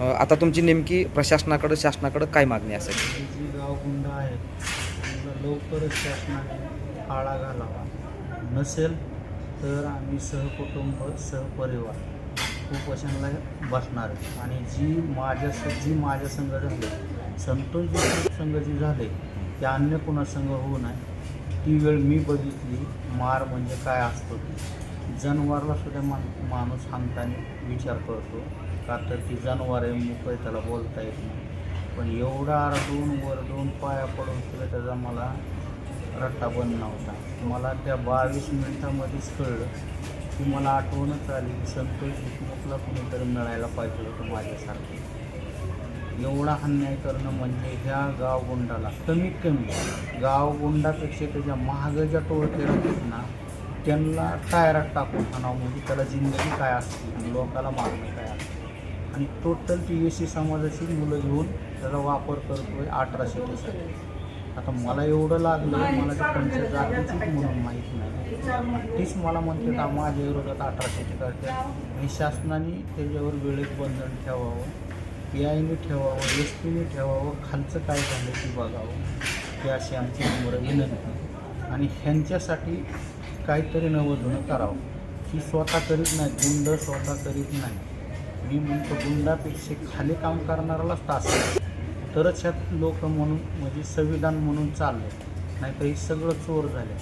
आता तुमची नेमकी प्रशासनाकडं शासनाकडं काय मागणी असेल? जी गावगुंड आहेत त्यांना लवकरच शासनाने आळा घालावा. नसेल तर आम्ही सहकुटुंब सहपरिवार उपोषणाला बसणार आहे. आणि जी माझ्या जी माझ्या संघ झाले संतोष देशमुख संघ जी झाले ते अन्य कुणासंघ होऊ नये. ती वेळ मी बघितली मार म्हणजे काय असतो ती. जनावरला सुद्धा मा माणूस हाणताना विचार करतो. का तर ती जनावर आहे मोकळे त्याला बोलता येत नाही. पण एवढा आरडून वरडून पाया पडून सुद्धा त्याचा मला रट्टा बंद नव्हता. मला त्या बावीस मिनिटामध्येच कळलं की मला आठवणच आली की संतोष देशमुखला कुणीतरी मिळायला पाहिजे होतं माझ्यासारखं. एवढा अन्याय करणं म्हणजे ह्या गावगुंडाला कमीत कमी गावगुंडापेक्षा त्याच्या महाग ज्या टोळके राहतात ना त्यांना टायरात टाकून आणावं म्हणजे त्याला जिंदगी काय असते आणि लोकाला मागणं काय असते. आणि टोटल टी एस सी समाजाची मुलं घेऊन त्याचा वापर करतोय अठराशे साठी आता मला एवढं लागलं मला त्या पंचायत जातीचीच म्हणून माहीत नाही. तीच मला म्हणते का माझ्या विरोधात अठराशे करते आणि शासनाने त्याच्यावर वेळेत बंधन ठेवावं पी आयने ठेवावं एस पीने ठेवावं खालचं काय झालं ते बघावं ही अशी आमची नम्र विनंती. आणि ह्यांच्यासाठी काहीतरी नवधुनं करावं. ही स्वतः करीत नाही गुंड स्वतः करीत नाही. मी म्हणतो गुंडापेक्षा खाली काम करणाऱ्यालाच तास तरच ह्यात लोक म्हणून म्हणजे संविधान म्हणून चाललं. नाही तर हे सगळं चोर झाले.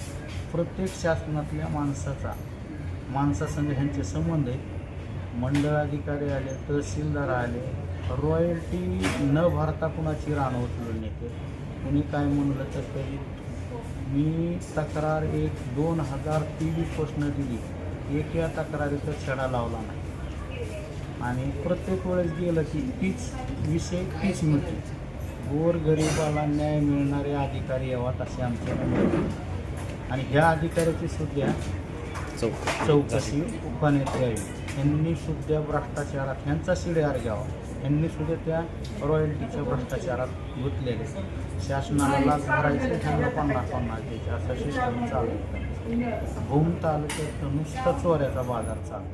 प्रत्येक शासनातल्या माणसाचा माणसासंग ह्यांचे संबंध आहे मंडळ अधिकारी आले तहसीलदार आले रॉयल्टी न भरता कुणाची रान उचलून येते कुणी काय म्हणलं तर तरी मी तक्रार एक दोन हजार तेवीसपासून दिली. एक या तक्रारीचा छडा लावला नाही. आणि प्रत्येक वेळेस गेलं की तीच विषय तीच मिळते गोर गरिबाला न्याय मिळणारे अधिकारी यावात असे आमचे. आणि ह्या अधिकाऱ्याची सुद्धा चौक चौकशी उपाण्यात यावी यांनी सुद्धा भ्रष्टाचारात ह्यांचा शिडेहार घ्यावा. यांनी सुद्धा त्या रॉयल्टीच्या भ्रष्टाचारात गुंतलेले. शासनाला भरायचं त्यांना पण पन्नास पन्नास द्यायचे. असा सिस्टम चालू आहे. भूम तालुक्यात नुसता चोऱ्याचा बाजार चालू